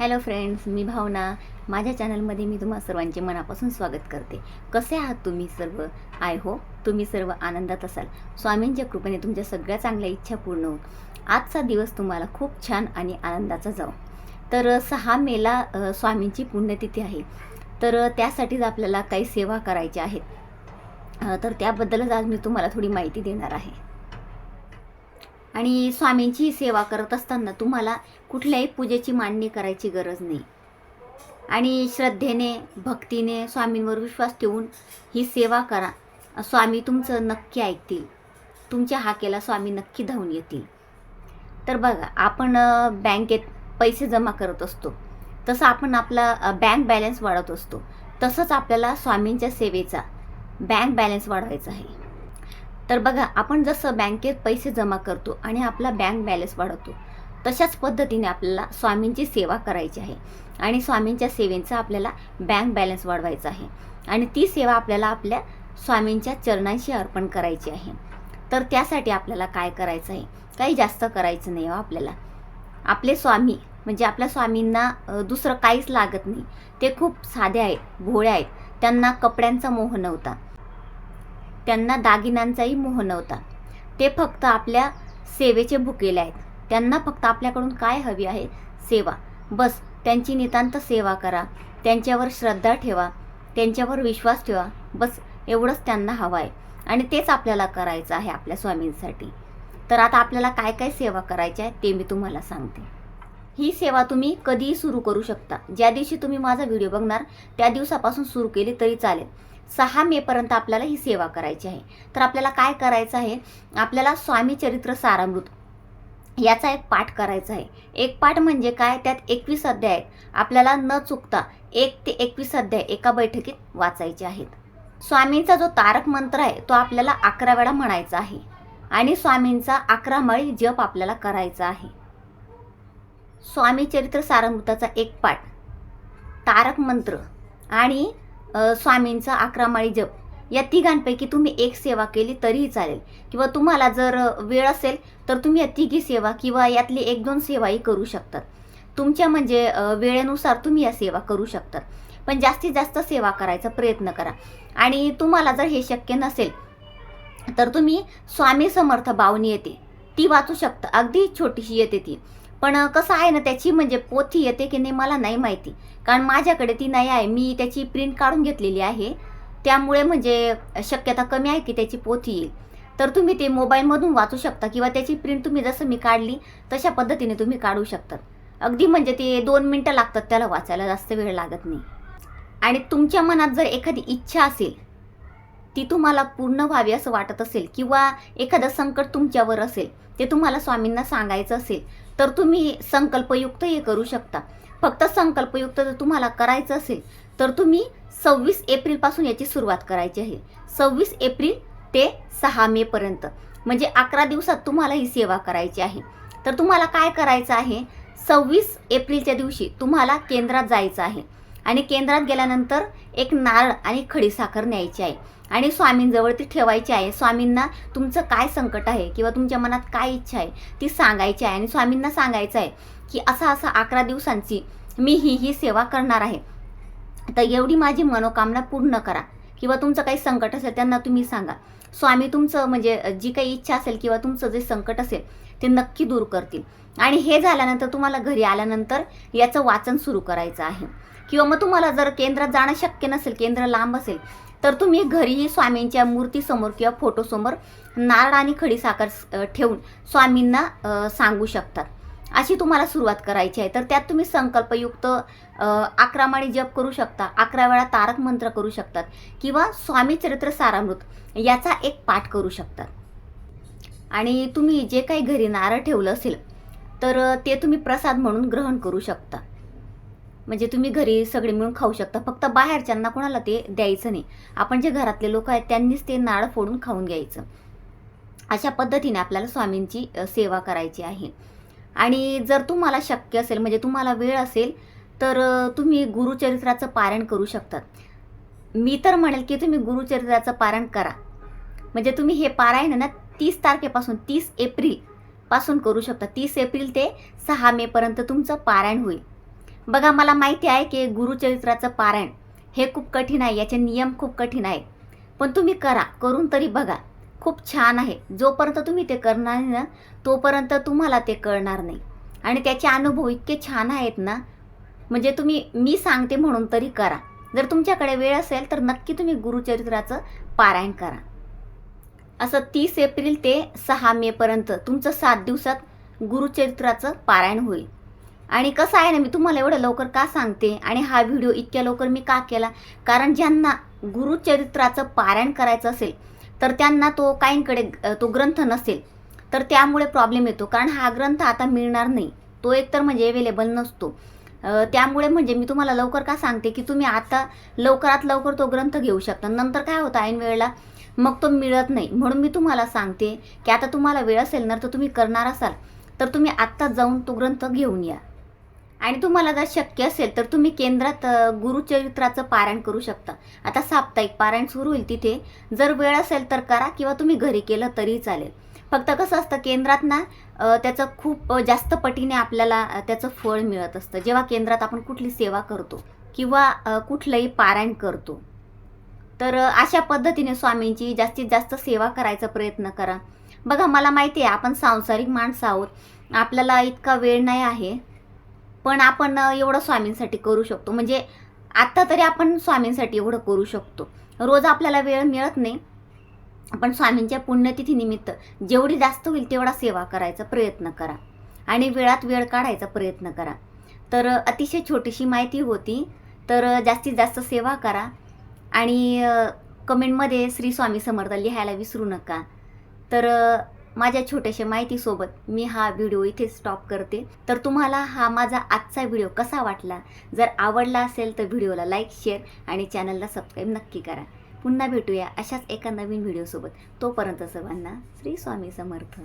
Hello friends मी भावना. माझ्या चॅनलमध्ये मी तुम्हा सर्वांचे मनापासून स्वागत करते. कसे आहात तुम्ही सर्व? आय हो तुम्ही सर्व आनंदात असाल. स्वामींच्या कृपेने तुमच्या सगळ्या चांगल्या इच्छा पूर्ण होऊ आजचा दिवस तुम्हाला खूप छान आणि आनंदाचा जाऊ तर सहा मेला स्वामींची पुण्यतिथी आहे. तर त्यासाठीच आपल्याला काही सेवा करायच्या आहेत. तर त्याबद्दलच आज मी तुम्हाला थोडी माहिती देणार आहे. आणि स्वामींची सेवा करत असताना तुम्हाला कुठल्याही पूजेची मांडणी करायची गरज नाही. आणि श्रद्धेने भक्तीने स्वामींवर विश्वास ठेवून ही सेवा करा. स्वामी तुमचं नक्की ऐकतील. तुमच्या हाकेला स्वामी नक्की धावून येतील. तर बघा आपण बँकेत पैसे जमा करत असतो. तसं आपण आपला बँक बॅलन्स वाढवत असतो. तसंच आपल्याला स्वामींच्या सेवेचा बँक बॅलन्स वाढवायचा आहे. तर बघा आपण जसं बँकेत पैसे जमा करतो आणि आपला बँक बॅलन्स वाढवतो तशाच पद्धतीने आपल्याला स्वामींची सेवा करायची आहे. आणि स्वामींच्या सेवेचा आपल्याला बँक बॅलन्स वाढवायचा आहे. आणि ती सेवा आपल्याला आपल्या स्वामींच्या चरणांशी अर्पण करायची आहे. तर त्यासाठी आपल्याला काय करायचं आहे? काही जास्त करायचं नाही हो आपल्याला. आपले स्वामी म्हणजे आपल्या स्वामींना दुसरं काहीच लागत नाही. ते खूप साधे आहेत भोळे आहेत. त्यांना कपड्यांचा मोह नव्हता. त्यांना दागिन्यांचाही मोह नव्हता. ते फक्त आपल्या सेवेचे भुकेले आहेत. त्यांना फक्त आपल्याकडून काय हवी आहे? सेवा. बस त्यांची नितांत सेवा करा. त्यांच्यावर श्रद्धा ठेवा. त्यांच्यावर विश्वास ठेवा. बस एवढंच त्यांना हवं आहे. आणि तेच आपल्याला करायचं आहे आपल्या स्वामींसाठी. तर आता आपल्याला काय काय सेवा करायची आहे ते मी तुम्हाला सांगते. ही सेवा तुम्ही कधीही सुरू करू शकता. ज्या दिवशी तुम्ही माझा व्हिडिओ बघणार त्या दिवसापासून सुरू केली तरी चालेल. सहा मेपर्यंत आपल्याला ही सेवा करायची आहे. तर आपल्याला काय करायचं आहे? आपल्याला स्वामी चरित्र सारामृत याचा एक पाठ करायचा आहे. एक पाठ म्हणजे काय? त्यात एकवीस अध्याय आहेत. आपल्याला न चुकता एक ते एकवीस अध्याय एका बैठकीत वाचायचे आहेत. स्वामींचा जो तारक मंत्र आहे तो आपल्याला अकरा वेळा म्हणायचा आहे. आणि स्वामींचा अकरा माळी जप आपल्याला करायचा आहे. स्वामी चरित्र सारामृताचा एक पाठ तारक मंत्र आणि स्वामींचा अकरा माळी जप. या तिघांपैकी तुम्ही एक सेवा केली तरीही चालेल. किंवा तुम्हाला जर वेळ असेल तर तुम्ही या तिघी सेवा किंवा यातली एक दोन सेवाही करू शकतात. तुमच्या म्हणजे वेळेनुसार तुम्ही या सेवा करू शकतात. पण जास्तीत जास्त सेवा करायचा प्रयत्न करा. आणि तुम्हाला जर हे शक्य नसेल तर तुम्ही स्वामी समर्थ बावनी येते. ती वाचू शकता. अगदी छोटीशी येते ती. पण कसं आहे ना त्याची म्हणजे पोथी येते की नाही मला नाही माहिती. कारण माझ्याकडे ती नाही आहे. मी त्याची प्रिंट काढून घेतलेली आहे. त्यामुळे म्हणजे शक्यता कमी आहे की त्याची पोथी येईल. तर तुम्ही ते मोबाईलमधून वाचू शकता किंवा त्याची प्रिंट तुम्ही जसं मी काढली तशा पद्धतीने तुम्ही काढू शकतात अगदी म्हणजे ते दोन मिनटं लागतात त्याला वाचायला जास्त वेळ लागत नाही. आणि तुमच्या मनात जर एखादी इच्छा असेल ती तुम्हाला पूर्ण व्हावी असं वाटत असेल किंवा एखादं संकट तुमच्यावर असेल ते तुम्हाला स्वामींना सांगायचं असेल तर तुम्ही संकल्पयुक्त हे करू शकता. फक्त संकल्पयुक्त जर तुम्हाला करायचं असेल तर तुम्ही सव्वीस एप्रिलपासून याची सुरुवात करायची आहे. सव्वीस एप्रिल ते सहा मेपर्यंत म्हणजे अकरा दिवसात तुम्हाला ही सेवा करायची आहे. तर तुम्हाला काय करायचं आहे? सव्वीस एप्रिलच्या दिवशी तुम्हाला केंद्रात जायचं आहे. आणि केंद्रात गेल्यानंतर एक नारळ आणि खडीसाखर न्यायची आहे. आणि स्वामींजवळ ती ठेवायची आहे. स्वामींना तुमचं काय संकट आहे किंवा तुमच्या मनात काय इच्छा आहे ती सांगायची आहे. आणि स्वामींना सांगायचं आहे की असा असा अकरा दिवसांची मी ही ही सेवा करणार आहे. तर एवढी माझी मनोकामना पूर्ण करा. किंवा तुमचं काही संकट असेल त्यांना तुम्ही सांगा. स्वामी तुमचं म्हणजे जी काही इच्छा असेल किंवा तुमचं जे संकट असेल ते नक्की दूर करतील. आणि हे झाल्यानंतर तुम्हाला घरी आल्यानंतर याचं वाचन सुरू करायचं आहे. किंवा मग तुम्हाला जर केंद्रात जाणं शक्य नसेल केंद्र लांब असेल तर तुम्ही घरीही स्वामींच्या मूर्तीसमोर किंवा फोटोसमोर नारळ आणि खडीसाखर ठेवून स्वामींना सांगू शकतात अशी तुम्हाला सुरुवात करायची आहे. तर त्यात तुम्ही संकल्पयुक्त अकरामाणी अकरा माळी जप करू शकता अकरा वेळा तारक मंत्र करू शकतात किंवा स्वामी चरित्र सारामृत याचा एक पाठ करू शकतात आणि तुम्ही जे काही घरी नारळ ठेवलं असेल तर ते तुम्ही प्रसाद म्हणून ग्रहण करू शकता. म्हणजे तुम्ही घरी सगळे मिळून खाऊ शकता. फक्त बाहेरच्यांना कोणाला ते द्यायचं नाही. आपण जे घरातले लोक आहेत त्यांनीच ते नाळ फोडून खाऊन घ्यायचं. अशा पद्धतीने आपल्याला स्वामींची सेवा करायची आहे. आणि जर तुम्हाला शक्य असेल म्हणजे तुम्हाला वेळ असेल तर तुम्ही गुरुचरित्राचं पारायण करू शकतात मी तर म्हणेल की तुम्ही गुरुचरित्राचं पारायण करा. म्हणजे तुम्ही हे पारायण ना तीस तारखेपासून तीस एप्रिलपासून करू शकता. तीस एप्रिल ते सहा मेपर्यंत तुमचं पारायण होईल. बघा मला माहिती आहे की गुरुचरित्राचं पारायण हे खूप कठीण आहे याचे नियम खूप कठीण आहेत. पण तुम्ही करा करून तरी बघा. खूप छान आहे. जोपर्यंत तुम्ही ते करणार ना तोपर्यंत तुम्हाला ते कळणार नाही. आणि त्याचे अनुभव इतके छान आहेत ना म्हणजे तुम्ही मी सांगते म्हणून तरी करा. जर तुमच्याकडे वेळ असेल तर नक्की तुम्ही गुरुचरित्राचं पारायण करा. असं तीस एप्रिल ते सहा मेपर्यंत तुमचं सात दिवसात गुरुचरित्राचं पारायण होईल. आणि कसं आहे ना मी तुम्हाला एवढं लवकर का सांगते? आणि हा व्हिडिओ इतक्या लवकर मी का केला? कारण ज्यांना गुरुचरित्राचं पारायण करायचं असेल तर त्यांना तो काहींकडे तो ग्रंथ नसेल तर त्यामुळे प्रॉब्लेम येतो. कारण हा ग्रंथ आता मिळणार नाही. तो एकतर म्हणजे अवेलेबल नसतो. त्यामुळे म्हणजे मी तुम्हाला लवकर का सांगते की तुम्ही आता लवकरात लवकर तो ग्रंथ घेऊ शकता. नंतर काय होतं ऐन वेळेला? मग तो मिळत नाही. म्हणून मी तुम्हाला सांगते की आता तुम्हाला वेळ असेल ना तर तुम्ही करणार असाल. तर तुम्ही आत्ताच जाऊन तो ग्रंथ घेऊन या. आणि तुम्हाला जर शक्य असेल तर तुम्ही केंद्रात गुरुचरित्राचं पारायण करू शकता. आता साप्ताहिक पारायण सुरू होईल तिथे. जर वेळ असेल तर करा किंवा तुम्ही घरी केलं तरीही चालेल. फक्त कसं असतं केंद्रात ना त्याचं खूप जास्त पटीने आपल्याला त्याचं फळ मिळत असतं. जेव्हा केंद्रात आपण कुठली सेवा करतो किंवा कुठलंही पारायण करतो. तर अशा पद्धतीने स्वामींची जास्तीत जास्त सेवा करायचा प्रयत्न करा. बघा मला माहिती आहे आपण सांसारिक माणसं आहोत. आपल्याला इतका वेळ नाही आहे. पण आपण एवढं स्वामींसाठी करू शकतो. म्हणजे आत्ता तरी आपण स्वामींसाठी एवढं करू शकतो. रोज आपल्याला वेळ मिळत नाही. पण स्वामींच्या पुण्यतिथीनिमित्त जेवढी जास्त होईल तेवढा सेवा करायचा प्रयत्न करा. आणि वेळात वेळ काढायचा प्रयत्न करा. तर अतिशय छोटीशी माहिती होती. तर जास्तीत जास्त सेवा करा. आणि कमेंटमध्ये श्री स्वामी समर्थ लिहायला विसरू नका. तर माझ्या छोट्याशा माहितीसोबत मी हा व्हिडिओ इथे स्टॉप करते. तर तुम्हाला हा माझा आजचा व्हिडिओ कसा वाटला? जर आवडला असेल तर व्हिडिओला लाईक शेअर आणि चॅनलला सबस्क्राईब नक्की करा. पुन्हा भेटूया अशाच एका नवीन व्हिडिओसोबत. तोपर्यंत सर्वांना श्री स्वामी समर्थ.